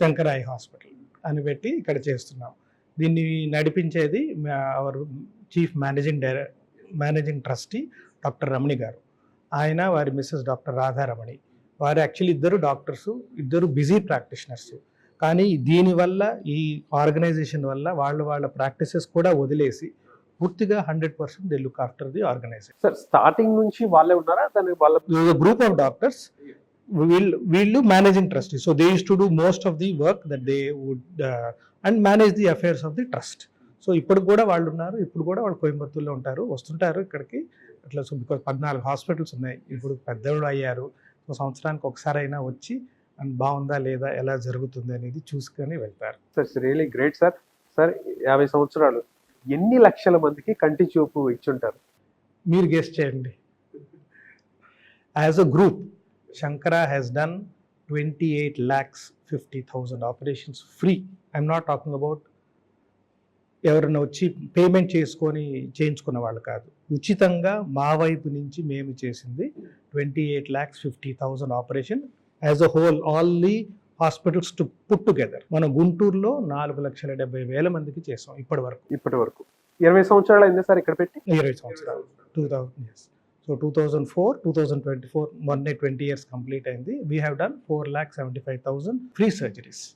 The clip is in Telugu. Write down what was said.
శంకరాయి హాస్పిటల్ అని పెట్టి ఇక్కడ చేస్తున్నాం. దీన్ని నడిపించేది our chief managing డైరె managing trustee doctor Ramani garu. ఆయన వారి మిస్సెస్ డాక్టర్ రాధారమణి వారు యాక్చువల్లీ ఇద్దరు డాక్టర్స్ ఇద్దరు బిజీ ప్రాక్టీషనర్స్ కానీ దీనివల్ల ఈ ఆర్గనైజేషన్ వల్ల వాళ్ళ వాళ్ళ ప్రాక్టీసెస్ కూడా వదిలేసి పూర్తిగా hundred percent they look after the organisation sir starting నుంచి వాళ్ళే ఉన్నారా? దాని వాళ్ళ గ్రూప్ ఆఫ్ డాక్టర్స్ వీళ్ళు వీళ్ళు managing trustee so they use to do most of the work that they would and manage the affairs of the trust so ఇప్పుడు కూడా వాళ్ళు ఉన్నారు ఇప్పుడు కూడా వాళ్ళు కోయంబత్తూర్లో ఉంటారు వస్తుంటారు ఇక్కడికి. అట్లా సో బికాస్ పద్నాలుగు హాస్పిటల్స్ ఉన్నాయి. ఇప్పుడు పెద్దవాళ్ళు అయ్యారు. సో సంవత్సరానికి ఒకసారి అయినా వచ్చి అండ్ బాగుందా లేదా? ఎలా జరుగుతుంది? అనేది చూసుకొని వెళ్తారు. Sir really great sir sir యాభై సంవత్సరాలు. ఎన్ని లక్షల మందికి కంటి చూపు ఇచ్చుంటారు? మీరు గెస్ట్ చేయండి. As a group done twenty eight lakhs fifty thousand operations free I'm not talking about ఎవరైనా వచ్చి పేమెంట్ చేసుకొని చేయించుకున్న వాళ్ళు కాదు. ఉచితంగా మా వైపు నుంచి మేము చేసింది twenty eight lakhs fifty thousand operation as a whole all the hospitals to put together మన గుంటూరులో నాలుగు లక్షల డెబ్బై వేల మందికి చేసాం ఇప్పటి వరకు. ఇప్పటి వరకు. ఇరవై సంవత్సరాలు అయింది సార్ ఇక్కడ పెట్టి? ఇరవై సంవత్సరాలు. Two thousand years so two thousand four two thousand twenty four మొన్నే ట్వంటీ ఇయర్స్ కంప్లీట్ అయింది. We have done four lakh seventy five thousand free surgeries